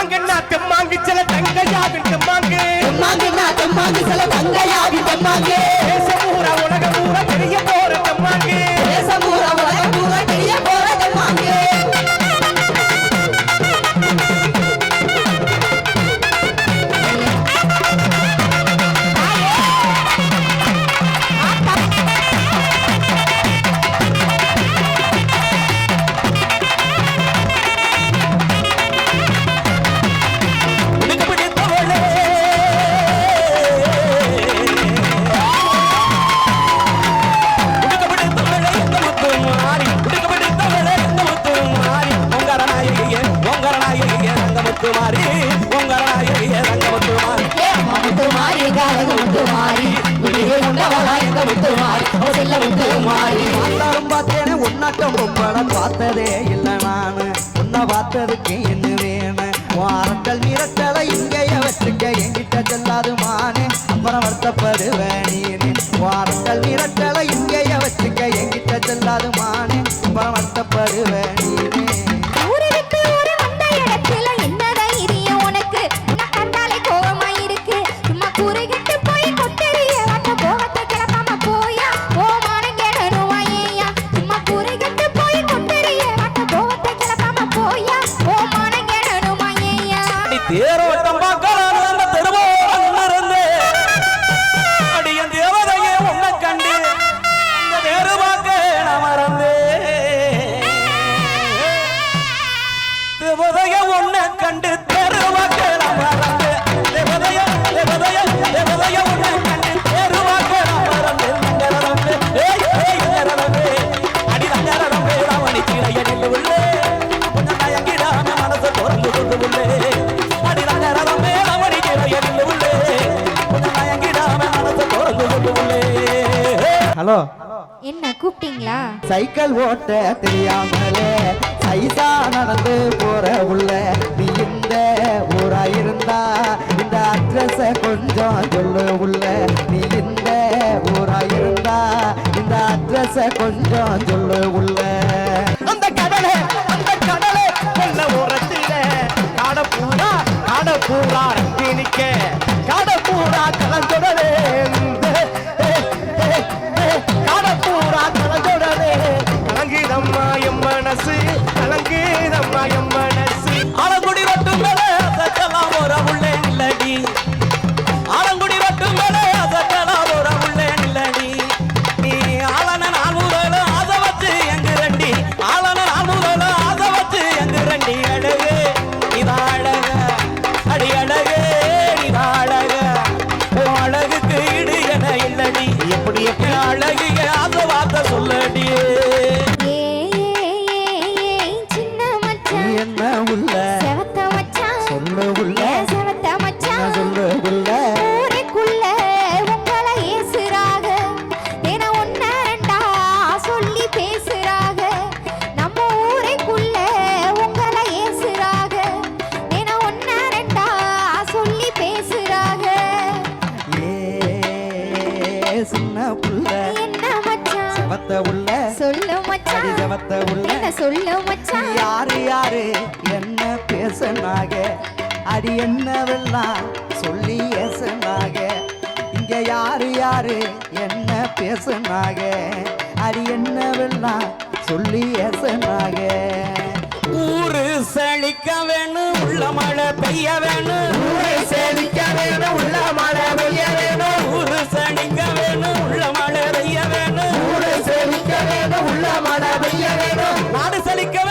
தெம்மாங்கன்னா தெம்மாங்கு சில தங்கையாவின் தெம்மாங்கு. தெம்மாங்கன்னா தெம்மாங்கு சில தங்கையாவின் தெம்மாங்கு. ரங்க முத்து மாறி உங்கர நாயகியே ரங்க முத்து மாறி ஏ அம்மா முத்து மாறி. காலக முத்து மாறி செல்ல முத்து மாறி பார்த்தாலும் பார்த்தேனே உன்னாட்டம் பொம்பளை பார்த்ததே இல்லை நானு. உன்னை பார்த்ததுக்கு என்ன வேணும் வாரங்கள் மிரட்டலை வச்சுக்க என்கிட்ட செல்லாது மானே அப்புறம் வருத்தப்படுவேன். நீனே வாரங்கள் மிரட்டலை இங்கேயே வச்சுக்க என்கிட்ட செல்லாது மானே அப்புறம் வருத்தப்படுவேன். கண்டு தேரு பார்க்க நான் மறந்தேன் தேவதைய உன்னை கண்டு தேரு ஏய் ஏய் அடி உள்ளே கொஞ்சம் தயங்கிடாம திறந்து கொண்டு உள்ளே அடி உள்ளே கொஞ்சம் தயங்கிடாம திறந்து கொண்டு உள்ளே ஹலோ. கூப்பிட்டீங்களா? சைக்கிள் ஓட்ட தெரியாமலே சைசா நடந்து போற உள்ள நீ இந்த ஊரா இருந்தா இந்த அட்ரஸ கொஞ்சம் சொல்லு உள்ள நீ இந்த ஊரா இருந்தா இந்த அட்ரஸ கொஞ்சம் சொல்லு உள்ள. அந்த சின்ன புள்ள. செவத்த உள்ள. சொல்லு மச்சான். செவத்த உள்ள. சொல்லு மச்சான்? யாரு யாரு? என்ன பேசுனாக அடி என்னவெல்லாம் சொல்லி ஏசுனாக இங்க யாரு யாரு? என்ன பேசுனாக அடி என்னவெல்லாம் சொல்லி ஏசுனாக ஊரு செழிக்க வேணும் உள்ள மழை பெய்ய வேணும். நாடு செழிக்கவே